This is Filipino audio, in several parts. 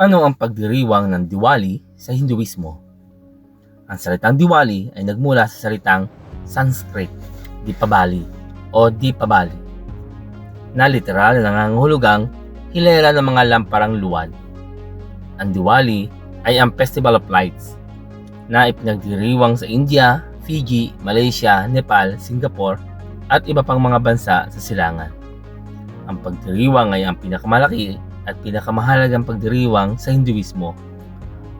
Ano ang pagdiriwang ng Diwali sa Hinduismo? Ang salitang Diwali ay nagmula sa salitang Sanskrit, Dipabali o Dipabali, na literal na nangangahulugang hilera ng mga lamparang luwad. Ang Diwali ay ang Festival of Lights na ipinagdiriwang sa India, Fiji, Malaysia, Nepal, Singapore at iba pang mga bansa sa silangan. Ang pagdiriwang ay ang pinakamalaki at pinakamahalagang pagdiriwang sa Hinduismo.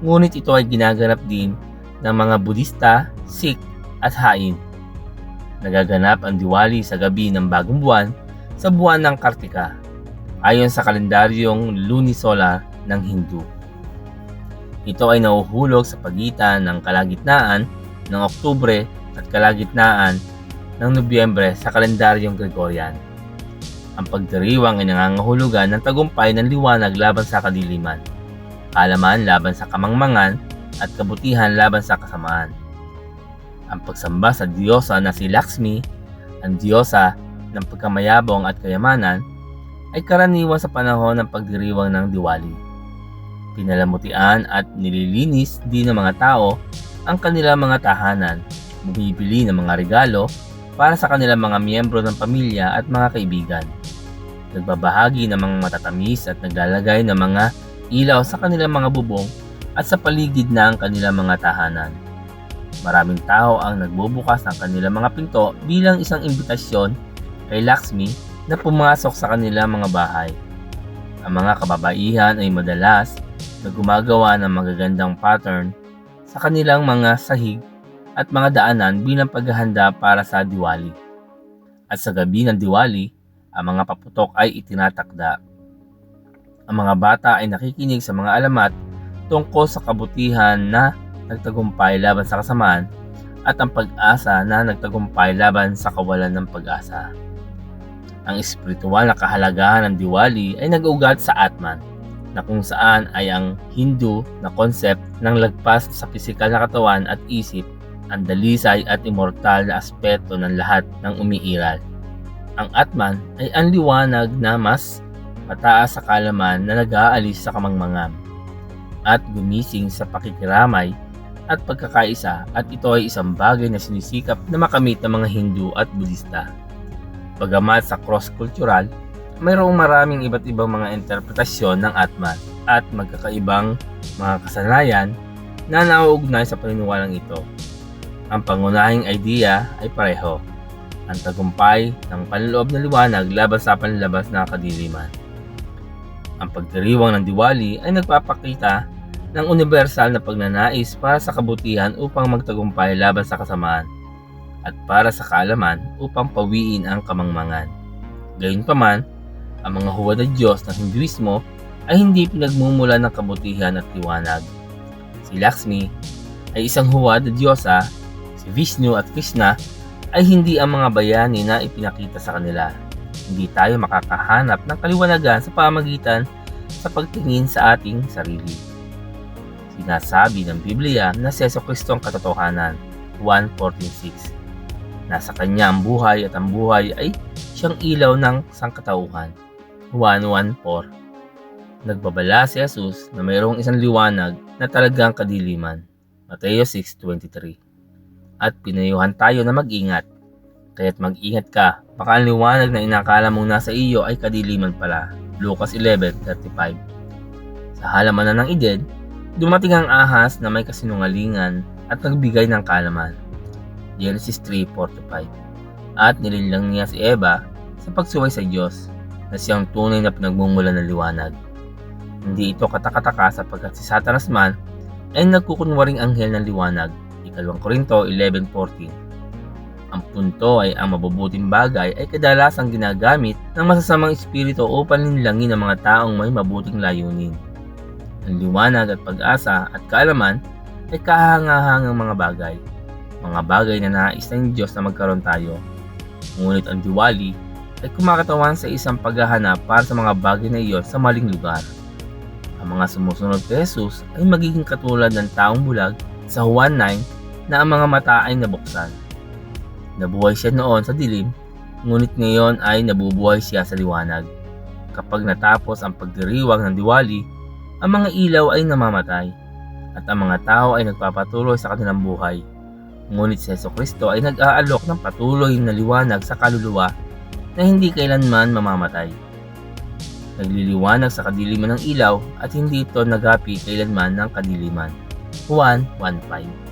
Ngunit ito ay ginaganap din ng mga Budista, Sikh at Hain. Nagaganap ang Diwali sa gabi ng bagong buwan sa buwan ng Kartika ayon sa kalendaryong lunisolar ng Hindu. Ito ay nahuhulog sa pagitan ng kalagitnaan ng Oktubre at kalagitnaan ng Nobyembre sa kalendaryong Gregorian. Ang pagdiriwang ay nangangahulugan ng tagumpay ng liwanag laban sa kadiliman, kalaman laban sa kamangmangan, at kabutihan laban sa kasamaan. Ang pagsamba sa Diyosa na si Lakshmi, ang Diyosa ng pagkamayabong at kayamanan, ay karaniwan sa panahon ng pagdiriwang ng Diwali. Pinalamutian at nililinis din ng mga tao ang kanilang mga tahanan, bumibili ng mga regalo para sa kanilang mga miyembro ng pamilya at mga kaibigan. Nagbabahagi ng mga matatamis at naglalagay ng mga ilaw sa kanilang mga bubong at sa paligid ng kanilang mga tahanan. Maraming tao ang nagbubukas ng kanilang mga pinto bilang isang imbitasyon kay Lakshmi na pumasok sa kanilang mga bahay. Ang mga kababaihan ay madalas na gumagawa ng magagandang pattern sa kanilang mga sahig at mga daanan bilang paghahanda para sa Diwali. At sa gabi ng Diwali, ang mga paputok ay itinatakda. Ang mga bata ay nakikinig sa mga alamat tungkol sa kabutihan na nagtagumpay laban sa kasamaan at ang pag-asa na nagtagumpay laban sa kawalan ng pag-asa. Ang espiritual na kahalagahan ng Diwali ay nag-ugat sa Atman, na kung saan ay ang Hindu na concept ng lagpas sa pisikal na katawan at isip ang dalisay at immortal na aspeto ng lahat ng umiiral. Ang Atman ay ang liwanag na mas mataas sa kalaman na nag-aalis sa kamangmangan at gumising sa pakikiramay at pagkakaisa at ito ay isang bagay na sinisikap na makamit ng mga Hindu at Budista. Bagamat sa cross-cultural, mayroong maraming iba't ibang mga interpretasyon ng Atman at magkakaibang mga kasanayan na nauugnay sa paniniwalang ito. Ang pangunahing idea ay pareho, ang tagumpay ng panloob na liwanag laban sa panlabas na kadiliman. Ang pagdiriwang ng Diwali ay nagpapakita ng universal na pagnanais para sa kabutihan upang magtagumpay laban sa kasamaan at para sa kaalaman upang pawiin ang kamangmangan. Gayunpaman, ang mga huwad na Diyos ng Hinduismo ay hindi pinagmumula ng kabutihan at liwanag. Si Lakshmi ay isang huwad na Diyosa, si Vishnu at Krishna ay hindi ang mga bayani na ipinakita sa kanila. Hindi tayo makakahanap ng kaliwanagan sa pamagitan sa pagtingin sa ating sarili. Sinasabi ng Biblia na si Yeso Kristo ang katotohanan, 1.14.6. Nasa kanya ang buhay at ang buhay ay siyang ilaw ng sangkatauhan, 1.1.4. Nagbabala si Jesus na mayroong isang liwanag na talagang kadiliman, Mateo 6.23. At pinayuhan tayo na mag-ingat. Kaya't mag-ingat ka, baka ang liwanag na inakala mong nasa iyo ay kadiliman pala, Lucas 11.35. Sa halamanan ng Eden, dumating ang ahas na may kasinungalingan at nagbigay ng kalaman, Genesis 3.4-5. At nilinlang niya si Eva sa pagsuway sa Diyos na siyang tunay na pinagmumula ng liwanag. Hindi ito katakataka sapagkat si Satanas man ay nagkukunwaring anghel ng liwanag. Ikalawang Korinto 11.14 Ang punto ay ang mabubuting bagay ay kadalasang ginagamit ng masasamang espiritu upang linlangin ang mga taong may mabuting layunin. Ang liwanag at pag-asa at kaalaman ay kahangahangang mga bagay. Mga bagay na nais ng Diyos na magkaroon tayo. Ngunit ang diwali ay kumakatawan sa isang paghahanap para sa mga bagay na iyon sa maling lugar. Ang mga sumusunod kay Jesus ay magiging katulad ng taong bulag sa Juan 9 na ang mga mata ay nabuksan. Nabuhay siya noon sa dilim, ngunit ngayon ay nabubuhay siya sa liwanag. Kapag natapos ang pagdiriwang ng diwali, ang mga ilaw ay namamatay at ang mga tao ay nagpapatuloy sa kanilang buhay. Ngunit si Yeso Kristo ay nag-aalok ng patuloy na liwanag sa kaluluwa na hindi kailanman mamamatay. Nagliliwanag sa kadiliman ng ilaw at hindi ito nagapi kailanman ng kadiliman. Juan 1.5